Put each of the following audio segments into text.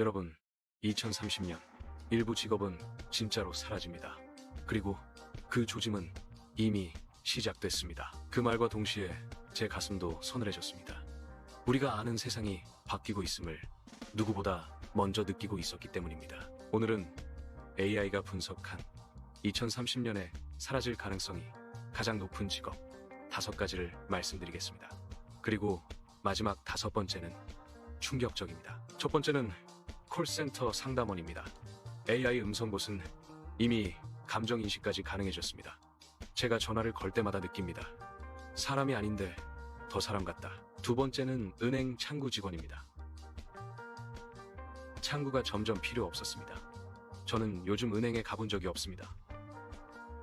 여러분, 2030년 일부 직업은 진짜로 사라집니다. 그리고 그 조짐은 이미 시작됐습니다. 그 말과 동시에 제 가슴도 서늘해졌습니다. 우리가 아는 세상이 바뀌고 있음을 누구보다 먼저 느끼고 있었기 때문입니다. 오늘은 AI가 분석한 2030년에 사라질 가능성이 가장 높은 직업 다섯 가지를 말씀드리겠습니다. 그리고 마지막 다섯 번째는 충격적입니다. 첫 번째는 콜센터 상담원입니다. AI 음성봇은 이미 감정 인식까지 가능해졌습니다. 제가 전화를 걸 때마다 느낍니다. 사람이 아닌데 더 사람 같다. 두 번째는 은행 창구 직원입니다. 창구가 점점 필요 없었습니다. 저는 요즘 은행에 가본 적이 없습니다.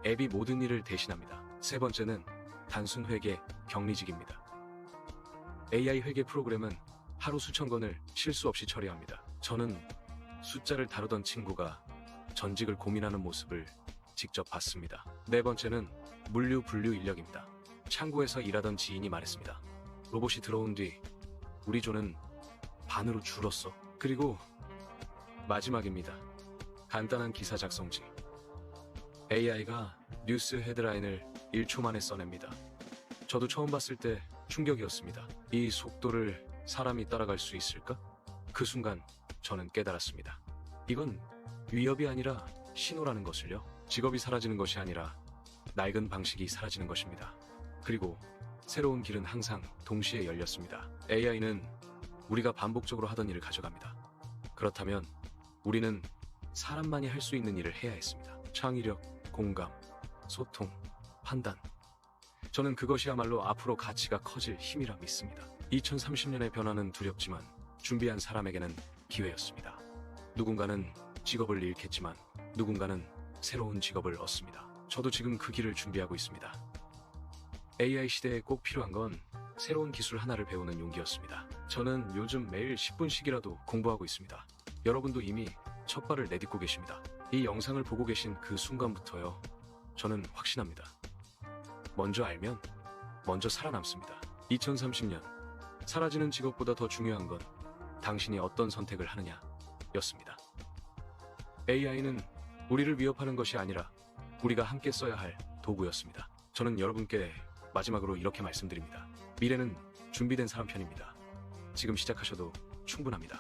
앱이 모든 일을 대신합니다. 세 번째는 단순 회계 격리직입니다. AI 회계 프로그램은 하루 수천 건을 실수 없이 처리합니다. 저는 숫자를 다루던 친구가 전직을 고민하는 모습을 직접 봤습니다. 네 번째는 물류 분류 인력입니다. 창구에서 일하던 지인이 말했습니다. 로봇이 들어온 뒤 우리 조는 반으로 줄었어. 그리고 마지막입니다. 간단한 기사 작성지. AI가 뉴스 헤드라인을 1초 만에 써냅니다. 저도 처음 봤을 때 충격이었습니다. 이 속도를 사람이 따라갈 수 있을까? 그 순간 저는 깨달았습니다. 이건 위협이 아니라 신호라는 것을요. 직업이 사라지는 것이 아니라 낡은 방식이 사라지는 것입니다. 그리고 새로운 길은 항상 동시에 열렸습니다. AI는 우리가 반복적으로 하던 일을 가져갑니다. 그렇다면 우리는 사람만이 할 수 있는 일을 해야 했습니다. 창의력, 공감, 소통, 판단. 저는 그것이야말로 앞으로 가치가 커질 힘이라 믿습니다. 2030년의 변화는 두렵지만 준비한 사람에게는 기회였습니다. 누군가는 직업을 잃겠지만 누군가는 새로운 직업을 얻습니다. 저도 지금 그 길을 준비하고 있습니다. AI 시대에 꼭 필요한 건 새로운 기술 하나를 배우는 용기였습니다. 저는 요즘 매일 10분씩이라도 공부하고 있습니다. 여러분도 이미 첫 발을 내딛고 계십니다. 이 영상을 보고 계신 그 순간부터요. 저는 확신합니다. 먼저 알면 먼저 살아남습니다. 2030년 사라지는 직업보다 더 중요한 건 당신이 어떤 선택을 하느냐 였습니다. AI는 우리를 위협하는 것이 아니라 우리가 함께 써야 할 도구였습니다. 저는 여러분께 마지막으로 이렇게 말씀드립니다. 미래는 준비된 사람 편입니다. 지금 시작하셔도 충분합니다.